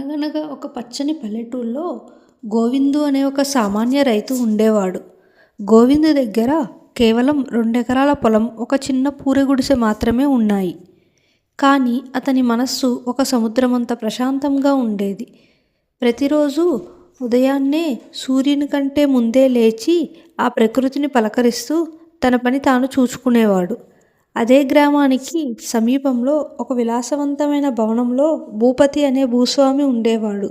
అనగనగా ఒక పచ్చని పల్లెటూళ్ళలో గోవిందు అనే ఒక సామాన్య రైతు ఉండేవాడు. గోవిందు దగ్గర కేవలం రెండెకరాల పొలం ఒక చిన్న పూరి గుడిసె మాత్రమే ఉన్నాయి. కానీ అతని మనస్సు ఒక సముద్రమంత ప్రశాంతంగా ఉండేది. ప్రతిరోజు ఉదయాన్నే సూర్యుని కంటే ముందే లేచి ఆ ప్రకృతిని పలకరిస్తూ తన పని తాను చూసుకునేవాడు అదే గ్రామానికి సమీపంలో ఒక విలాసవంతమైన భవనంలో భూపతి అనే భూస్వామి ఉండేవాడు.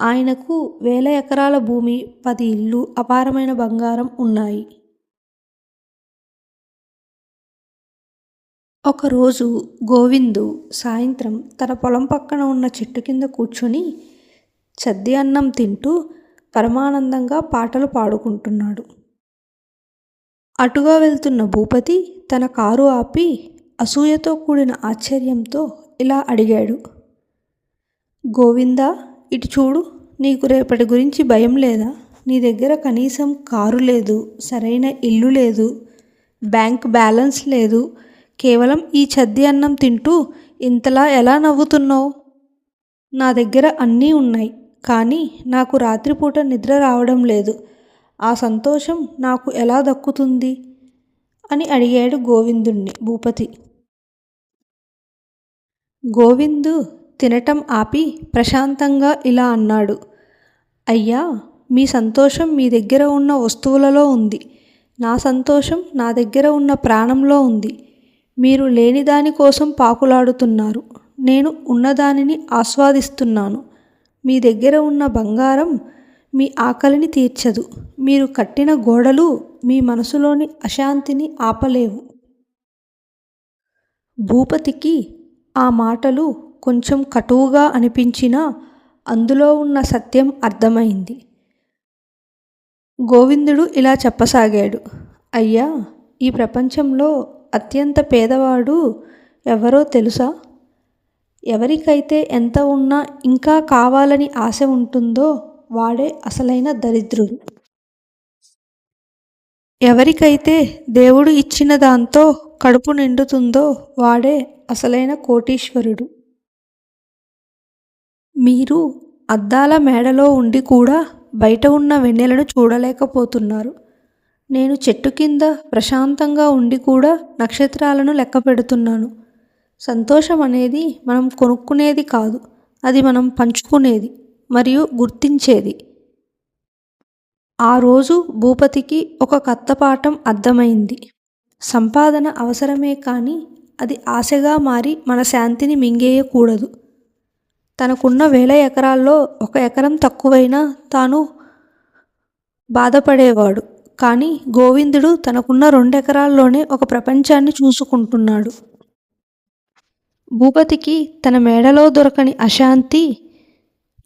ఆయనకు వేల ఎకరాల భూమి పది ఇళ్ళు అపారమైన బంగారం ఉన్నాయి. ఒకరోజు గోవిందు సాయంత్రం తన పొలం పక్కన ఉన్న చెట్టు కింద కూర్చొని చద్ది అన్నం తింటూ పరమానందంగా పాటలు పాడుకుంటున్నాడు. అటుగా వెళ్తున్న భూపతి తన కారు ఆపి అసూయతో కూడిన ఆశ్చర్యంతో ఇలా అడిగాడు. గోవిందా ఇటు చూడు నీకు రేపటి గురించి భయం లేదా? నీ దగ్గర కనీసం కారు లేదు సరైన ఇల్లు లేదు బ్యాంక్ బ్యాలెన్స్ లేదు. కేవలం ఈ చద్ది అన్నం తింటూ ఇంతలా ఎలా నవ్వుతున్నావు? నా దగ్గర అన్నీ ఉన్నాయి కానీ నాకు రాత్రిపూట నిద్ర రావడం లేదు. ఆ సంతోషం నాకు ఎలా దక్కుతుంది? అని అడిగాడు గోవిందుణ్ణి భూపతి. గోవిందు తినటం ఆపి ప్రశాంతంగా ఇలా అన్నాడు. అయ్యా మీ సంతోషం మీ దగ్గర ఉన్న వస్తువులలో ఉంది. నా సంతోషం నా దగ్గర ఉన్న ప్రాణంలో ఉంది. మీరు లేని దానికోసం పాకులాడుతున్నారు. నేను ఉన్నదానిని ఆస్వాదిస్తున్నాను. మీ దగ్గర ఉన్న బంగారం మీ ఆకలిని తీర్చదు. మీరు కట్టిన గోడలు మీ మనసులోని అశాంతిని ఆపలేవు. భూపతికి ఆ మాటలు కొంచెం కటువుగా అనిపించినా అందులో ఉన్న సత్యం అర్థమైంది. గోవిందుడు ఇలా చెప్పసాగాడు అయ్యా ఈ ప్రపంచంలో అత్యంత పేదవాడు ఎవరో తెలుసా? ఎవరికైతే ఎంత ఉన్నా ఇంకా కావాలని ఆశ ఉంటుందో వాడే అసలైన దరిద్రుడు. ఎవరికైతే దేవుడు ఇచ్చిన దాంతో కడుపు నిండుతుందో వాడే అసలైన కోటీశ్వరుడు. మీరు అద్దాల మేడలో ఉండి కూడా బయట ఉన్న వెన్నెలను చూడలేకపోతున్నారు. నేను చెట్టు కింద ప్రశాంతంగా ఉండి కూడా నక్షత్రాలను లెక్క పెడుతున్నాను సంతోషం అనేది మనం కొనుక్కునేది కాదు అది మనం పంచుకునేది మరియు గుర్తించేది. ఆ రోజు భూపతికి ఒక కత్తపాఠం అర్థమైంది. సంపాదన అవసరమే కానీ అది ఆశగా మారి మన శాంతిని మింగేయకూడదు. తనకున్న వేల ఎకరాల్లో ఒక ఎకరం తక్కువైనా తాను బాధపడేవాడు. కానీ గోవిందుడు తనకున్న రెండు ఎకరాల్లోనే ఒక ప్రపంచాన్ని చూసుకుంటున్నాడు. భూపతికి తన మేడలో దొరకని అశాంతి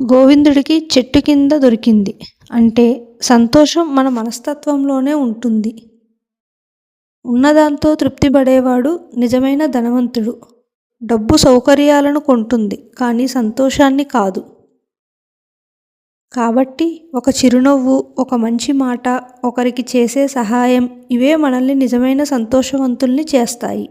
గోవిందుడికి చెట్టు కింద దొరికింది. అంటే సంతోషం మన మనస్తత్వంలోనే ఉంటుంది. ఉన్నదాంతో తృప్తి పడేవాడు నిజమైన ధనవంతుడు. డబ్బు సౌకర్యాలను కొంటుంది కానీ సంతోషాన్ని కాదు. కాబట్టి ఒక చిరునవ్వు ఒక మంచి మాట ఒకరికి చేసే సహాయం ఇవే మనల్ని నిజమైన సంతోషవంతుల్ని చేస్తాయి.